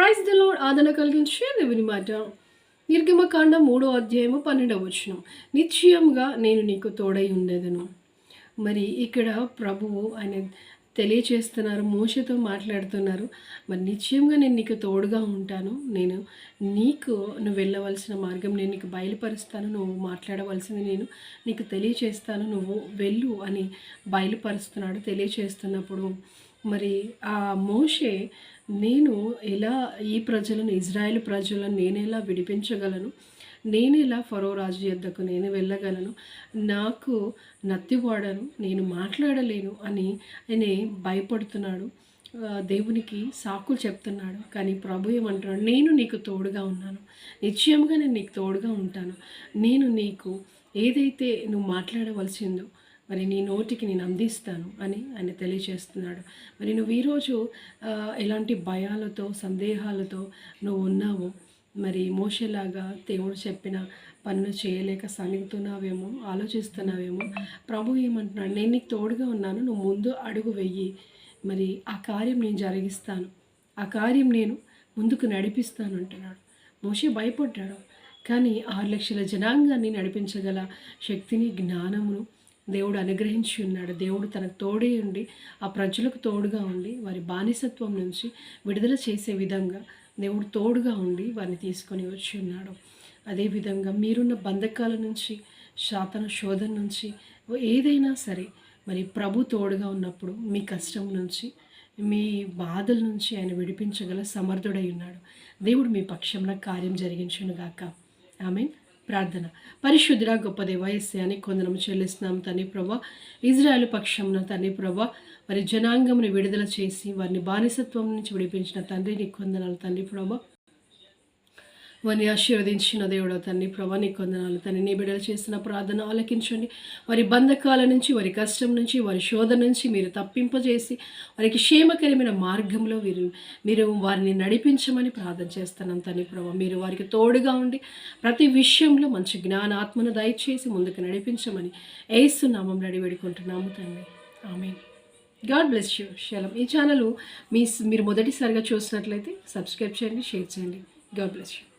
Praise the load ఆదరణ కలిగించే దేవుని మాట. నిర్గమకాండ మూడో అధ్యాయము పన్నెండవ వచనం. నిశ్చయంగా నేను నీకు తోడై ఉండేదను. మరి ఇక్కడ ప్రభువు ఆయన తెలియచేస్తున్నారు మోసతో మాట్లాడుతున్నారు. మరి నిశ్చయంగా నేను నీకు తోడుగా ఉంటాను. నేను నీకు నువ్వు వెళ్ళవలసిన మార్గం నేను నీకు బయలుపరుస్తాను. నువ్వు మాట్లాడవలసింది నేను నీకు తెలియచేస్తాను. నువ్వు వెళ్ళు అని బయలుపరుస్తున్నాడు తెలియచేస్తున్నప్పుడు మరి ఆ మోషే నేను ఎలా ఈ ప్రజలను ఇజ్రాయెల్ ప్రజలను నేను ఎలా విడిపించగలను? నేను ఎలా ఫరో రాజు యొద్దకు నేను వెళ్ళగలను? నాకు నత్తివాడను నేను మాట్లాడలేను అని ఆయన భయపడుతున్నాడు. దేవునికి సాకులు చెప్తున్నాడు. కానీ ప్రభు ఏమంటున్నాడు? నేను నీకు తోడుగా ఉన్నాను. నిశ్చయంగా నేను నీకు తోడుగా ఉంటాను. నేను నీకు ఏదైతే నువ్వు మాట్లాడవలసిందో మరి నీ నోటికి నేను అందిస్తాను అని ఆయన తెలియచేస్తున్నాడు మరి నువ్వు ఈరోజు ఎలాంటి భయాలతో సందేహాలతో నువ్వు ఉన్నావు మరి మోషేలాగా దేవుడు చెప్పిన పనులు చేయలేక సనుగుతున్నావేమో ఆలోచిస్తున్నావేమో ప్రభు ఏమంటున్నాడు నేను నీకు తోడుగా ఉన్నాను నువ్వు ముందు అడుగు వెయ్యి మరి ఆ కార్యం నేను జరిగిస్తాను ఆ కార్యం నేను ముందుకు నడిపిస్తాను అంటున్నాడు. మోసే భయపడ్డాడు కానీ ఆరు లక్షల జనాంగాన్ని నడిపించగల శక్తిని జ్ఞానమును దేవుడు అనుగ్రహించి ఉన్నాడు. దేవుడు తనకు తోడే ఉండి ఆ ప్రజలకు తోడుగా ఉండి వారి బానిసత్వం నుంచి విడుదల చేసే విధంగా దేవుడు తోడుగా ఉండి వారిని తీసుకొని వచ్చి ఉన్నాడు. అదేవిధంగా మీరున్న బంధకాల నుంచి శాతన శోధన నుంచి ఏదైనా సరే మరి ప్రభు తోడుగా ఉన్నప్పుడు మీ కష్టం నుంచి మీ బాధల నుంచి ఆయన విడిపించగల సమర్థుడై ఉన్నాడు. దేవుడు మీ పక్షంలో కార్యం జరిగించును గాక మీన్ ప్రార్థన. పరిశుద్ధుడ గొప్ప దేవాయస్యాన్ని కొందరం చెల్లిస్తున్నాం తండ్రి ప్రభా. ఇజ్రాయెల్ పక్షంన తండ్రి ప్రభా. మరి జనాంగముని విడుదల చేసి వారిని బానిసత్వం నుంచి విడిపించిన తండ్రి నీ కొందనాలు తండ్రి ప్రభా. వారిని ఆశీర్వదించిన దేవుడు తండ్రి ప్రభా నీ కొందనాలు తండ్రి నీ బిడ్డలు చేసిన ప్రార్థన ఆలకించండి. వారి బంధకాల నుంచి వారి కష్టం నుంచి వారి శోధ నుంచి మీరు తప్పింపజేసి వారికి క్షేమకరమైన మార్గంలో మీరు మీరు వారిని నడిపించమని ప్రార్థన చేస్తున్నాం తండ్రి ప్రభా. మీరు వారికి తోడుగా ఉండి ప్రతి విషయంలో మంచి జ్ఞానాత్మను దయచేసి ముందుకు నడిపించమని ఏస్తున్నామం నడి వేడుకుంటున్నాము తండ్రి ఆమె గాడ్ బ్లెస్ యూ. శలం ఈ ఛానల్ మీ మీరు మొదటిసారిగా చూసినట్లయితే సబ్స్క్రైబ్ చేయండి షేర్ చేయండి. God bless you.